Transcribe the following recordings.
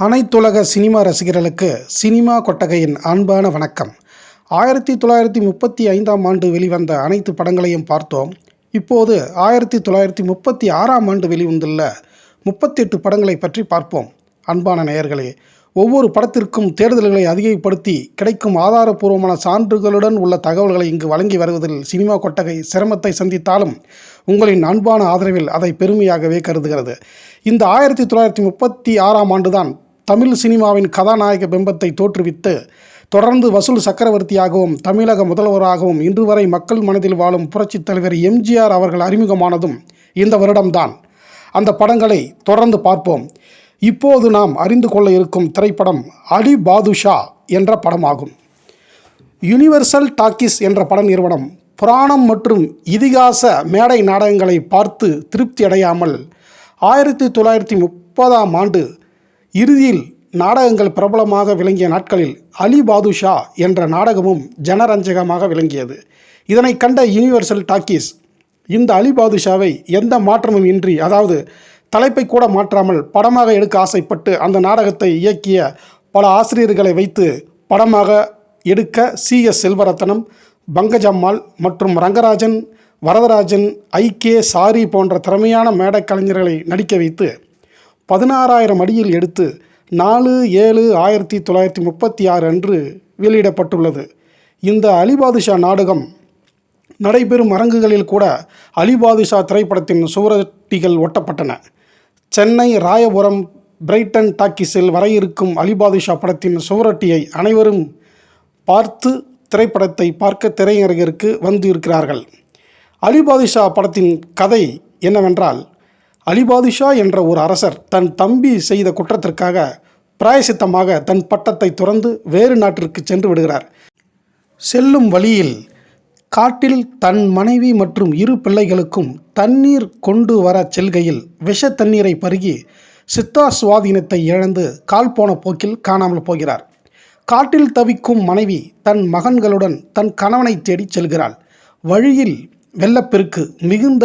அனைத்துலக சினிமா ரசிகர்களுக்கு சினிமா கொட்டகையின் அன்பான வணக்கம். ஆயிரத்தி தொள்ளாயிரத்தி முப்பத்தி ஐந்தாம் ஆண்டு வெளிவந்த அனைத்து படங்களையும் பார்த்தோம். இப்போது ஆயிரத்தி தொள்ளாயிரத்தி முப்பத்தி ஆறாம் ஆண்டு வெளிவந்துள்ள முப்பத்தி எட்டு படங்களை பற்றி பார்ப்போம். அன்பான நேயர்களே ஒவ்வொரு படத்திற்கும் தேடுதல்களை அதிகப்படுத்தி கிடைக்கும் ஆதாரபூர்வமான சான்றுகளுடன் உள்ள தகவல்களை இங்கு வழங்கி வருவதில் சினிமா கொட்டகை சிரமத்தை சந்தித்தாலும் உங்களின் அன்பான ஆதரவில் அதை பெருமையாகவே கருதுகிறது. இந்த ஆயிரத்தி தொள்ளாயிரத்தி முப்பத்தி ஆறாம் ஆண்டுதான் தமிழ் சினிமாவின் கதாநாயக பிம்பத்தை தோற்றுவித்து தொடர்ந்து வசூல் சக்கரவர்த்தியாகவும் தமிழக முதல்வராகவும் இன்று வரை மக்கள் மனதில் வாழும் புரட்சித் தலைவர் எம்ஜிஆர் அவர்கள் அறிமுகமானதும் இந்த வருடம்தான். அந்த படங்களை தொடர்ந்து பார்ப்போம். இப்போது நாம் அறிந்து கொள்ள இருக்கும் திரைப்படம் அலி பாதுஷா என்ற படமாகும். யுனிவர்சல் டாக்கிஸ் என்ற பட நிறுவனம் புராணம் மற்றும் இதிகாச மேடை நாடகங்களை பார்த்து திருப்தி அடையாமல் ஆயிரத்தி தொள்ளாயிரத்தி முப்பதாம் ஆண்டு இறுதியில் நாடகங்கள் பிரபலமாக விளங்கிய நாட்களில் அலி பாதுஷா என்ற நாடகமும் ஜனரஞ்சகமாக விளங்கியது. இதனை கண்ட யூனிவர்சல் டாக்கீஸ் இந்த அலி பாதுஷாவை எந்த மாற்றமும் இன்றி அதாவது தலைப்பை கூட மாற்றாமல் படமாக எடுக்க ஆசைப்பட்டு அந்த நாடகத்தை இயக்கிய பல ஆசிரியர்களை வைத்து படமாக எடுக்க சி. எஸ். செல்வரத்தனம் பங்கஜம்மாள் மற்றும் Rangarajan Varadarajan I. K. Sorry போன்ற திறமையான மேடைக் கலைஞர்களை நடிக்க வைத்து பதினாறாயிரம் அடியில் எடுத்து நாலு ஏழு ஆயிரத்தி தொள்ளாயிரத்தி முப்பத்தி ஆறு அன்று வெளியிடப்பட்டுள்ளது. இந்த அலிபாதுஷா நாடகம் நடைபெறும் அரங்குகளில் கூட அலிபாதுஷா திரைப்படத்தின் சுவரொட்டிகள் ஒட்டப்பட்டன. சென்னை ராயபுரம் பிரைட்டன் டாக்கிஸில் வர இருக்கும் அலிபாதுஷா படத்தின் சுவரொட்டியை அனைவரும் பார்த்து திரைப்படத்தை பார்க்க திரையரங்கிற்கு வந்து இருக்கிறார்கள் அலிபாதுஷா படத்தின் கதை என்னவென்றால் அலிபாதுஷா என்ற ஒரு அரசர் தன் தம்பி செய்த குற்றத்திற்காக பிராயசித்தமாக தன் பட்டத்தை துறந்து வேறு நாட்டிற்கு சென்று விடுகிறார். செல்லும் வழியில் காட்டில் தன் மனைவி மற்றும் இரு பிள்ளைகளுக்கும் தண்ணீர் கொண்டு வர செல்கையில் விஷ தண்ணீரை பருகி சித்தா சுவாதீனத்தை இழந்து கால் போன போக்கில் காணாமல் போகிறார். காட்டில் தவிக்கும் மனைவி தன் மகன்களுடன் தன் கணவனை தேடிச் செல்கிறாள். வழியில் வெள்ளப்பெருக்கு மிகுந்த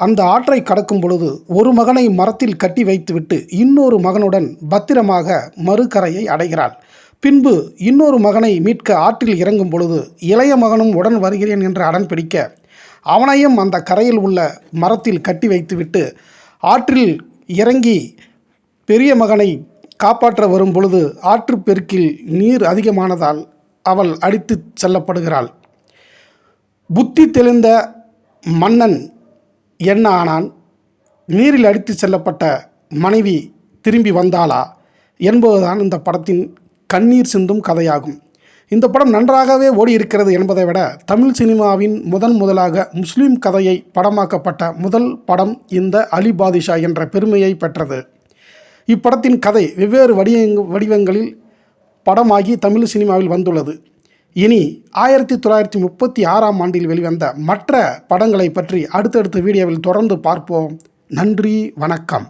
அந்த ஆற்றை கடக்கும் பொழுது ஒரு மகனை மரத்தில் கட்டி வைத்துவிட்டு இன்னொரு மகனுடன் பத்திரமாக மறுகரையை அடைகிறாள். பின்பு இன்னொரு மகனை மீட்க ஆற்றில் இறங்கும் பொழுது இளைய மகனும் உடன் வருகிறேன் என்று அடன் பிடிக்க அவனையும் அந்த கரையில் உள்ள மரத்தில் கட்டி வைத்துவிட்டு ஆற்றில் இறங்கி பெரிய மகனை காப்பாற்ற வரும் பொழுது ஆற்றுப் பெருக்கில் நீர் அதிகமானதால் அவள் அடித்து செல்லப்படுகிறாள். புத்தி தெளிந்த மன்னன் என்ன ஆனான்? நீரில் அடித்து செல்லப்பட்ட மனைவி திரும்பி வந்தாளா? என்பதுதான் இந்த படத்தின் கண்ணீர் சிந்தும் கதையாகும். இந்த படம் நன்றாகவே ஓடி இருக்கிறது என்பதை விட தமிழ் சினிமாவின் முதன் முதலாக முஸ்லீம் கதையை படமாக்கப்பட்ட முதல் படம் இந்த அலி பாதிஷா என்ற பெருமையை பெற்றது. இப்படத்தின் கதை வெவ்வேறு வடிவங்க வடிவங்களில் படமாகி தமிழ் சினிமாவில் வந்துள்ளது. இனி ஆயிரத்தி தொள்ளாயிரத்தி முப்பத்தி ஆறாம் ஆண்டில் வெளிவந்த மற்ற படங்களை பற்றி அடுத்தடுத்த வீடியோவில் தொடர்ந்து பார்ப்போம். நன்றி வணக்கம்.